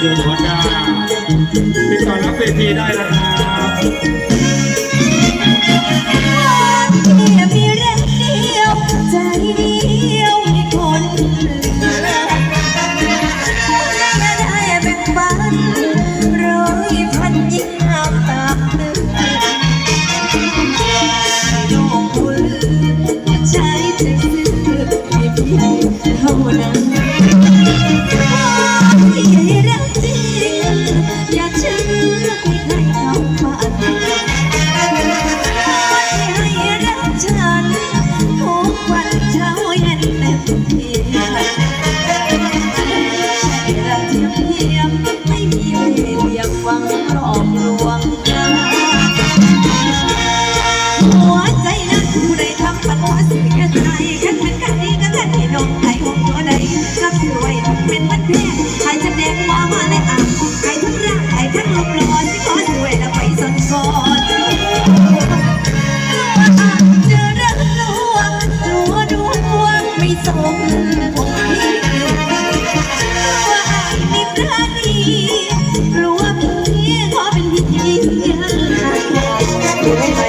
อยู่หัวหน้าติดต่อรับเวทีได้แล้ะครับ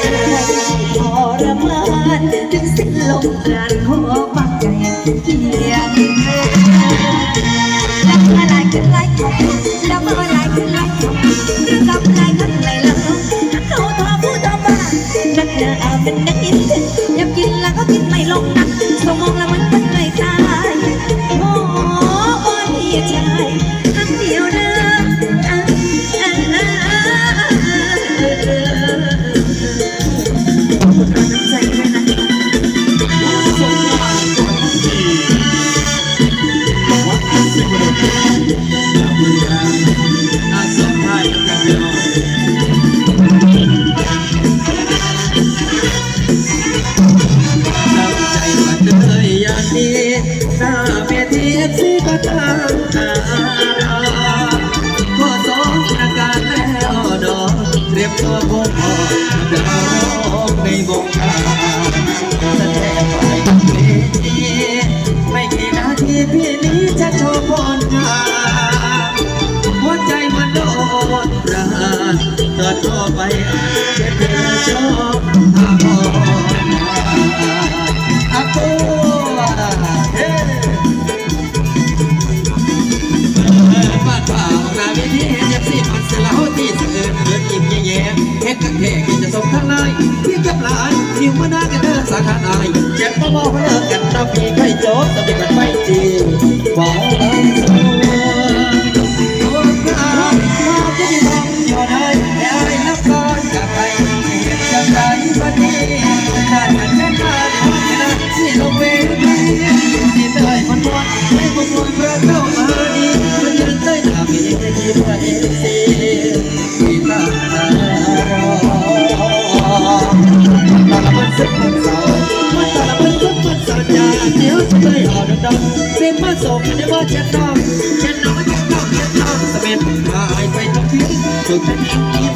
ทรมานจนสิ้นลมกลั่นหัวปักใจเกียงดับอะไรขึ้นไรดับอะไรขึ้นไรดับอะไรขึ้นไรแล้วเขาทอผู้ทอบ้านักเดือเอาเป็นนักกินอยากกินแล้วก็กินไม่ลงนะสมองละมันเป็นไม่ได้โอ้โอลที่ชาย มีหน้าเวทีเสีตามหาเรอสองอาการแล้วดอกเรียบตัวคงออกดองในวงกาแสดงไไม่กี่นาทีพี่ ทานายเจ็บก็มองเลิกกันตาปีไข่โจ๊กตะบิดมันไม่จริงบอกเลยสวยมาจะมีทองอยู่ไหนได้นับก้อนากไปจากใจวันนี้นานกันแค่ไหนที่ลงเวทีที่เตยมันวนไม่ควรเพื่อเข้ามาดีมันยืนเต้ยหน้าพี่ได้ยินว่าเอ สมนึกว่าเช็ดน้ำเช็ดน้ำเช็ดน้ำเช็ดน้ำงสเปนหายไปทั้งทีสุดท้าย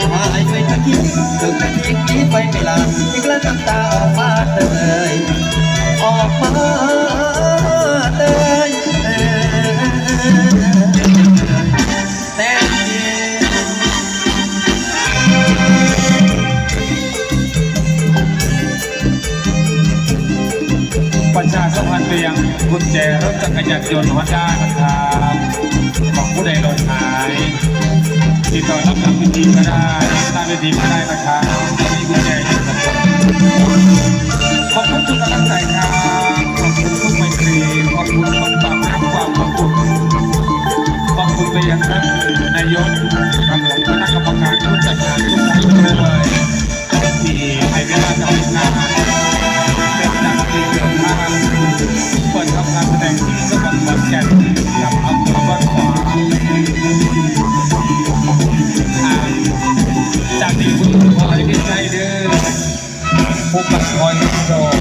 สมิธหายไปทักทีถึงเป็นอีกนี้ไปไม่ลาอีกแล้วน้ำตาออกมาเลยออกมาเลยแต่ประชาสัมพันธ์ไปยังกุญแจรถจักรยานยนต์ฮอนด้านะครับของผู้ใดหล่นหาย ติดต่อรับหลังเวิธีก็ได้หน้าเวทีก็ได้นะครับมีกุญแจอยู่กับผมขอบคุณทุกกำลังใจครับขอบคุณทุกไมตรีขอบคุณทุกความรักความขอบคุณขอบคุณไปยังท่านนายกครับผมคณะกรรมการผู้จัดงานทุกท่านเลยที่ให้เวลาทำงานเป็นนักดนตรีเดินทาเปิดทำการแสดงที่จังหวัดขอนแก่น ผู้ปัดคอยโชว์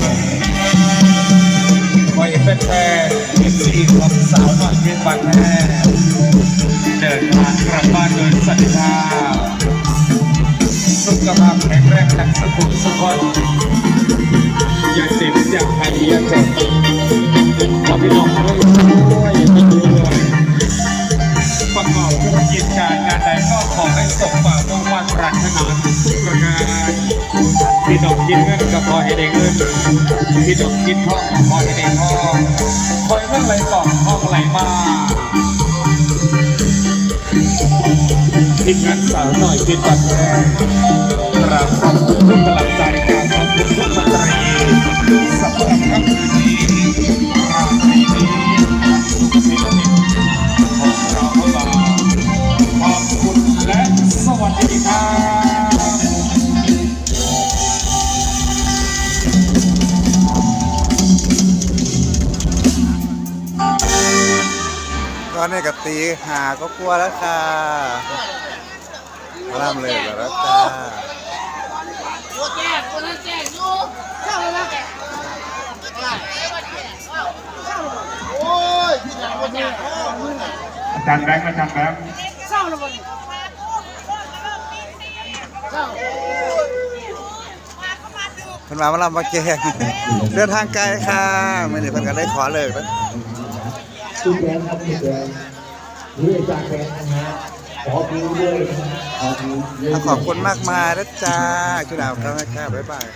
คอยเป็นแฟนเอฟซีของสาวหน่อยเพียงบันแม่เดินทางกลับบ้านโดยสันติภาพสุขภาพแข็งแรงทั้งสกุลสุขคนอย่าเจ็บอย่าใครอย่าเจ็บขอพี่น้องด้วยด้วยด้วยประกอบธุรกิจการงานใดก็ขอให้สมหวังมุ่งมั่นปรารถนาทุกประการ พี่น้องกินเงินก็พอให้ได้เงินพี่น้องคิดทองก็ขอให้ได้ทองคอยเรื่องไรก่อนทองไหลมาทีมงานสาวหน่อยเป็นบัดแรงกราบขอบคุณทุกกำลังใจการขอบคุณทุกมนตรีสำหรับค่ำคืนนี้ อนนี้กับตีหาก็กลัวแล้วค่ะร่ำเลยแล้วจ้าอาจารย์แบงค์อาจารย์แบงค์เพิ่นมามาลำมาแกงเดินทางไกลค่ะไม่ได้เพิ่นก็ได้ขอเลิกแล้ วคุณแดงครับคุณแดงเรื่องจากแดงนะฮะขอพิวด้วยนะฮะขอพิว ขอบคุณมากมายนะจ้าคุณดาวครับค่ะบ๊ายบาย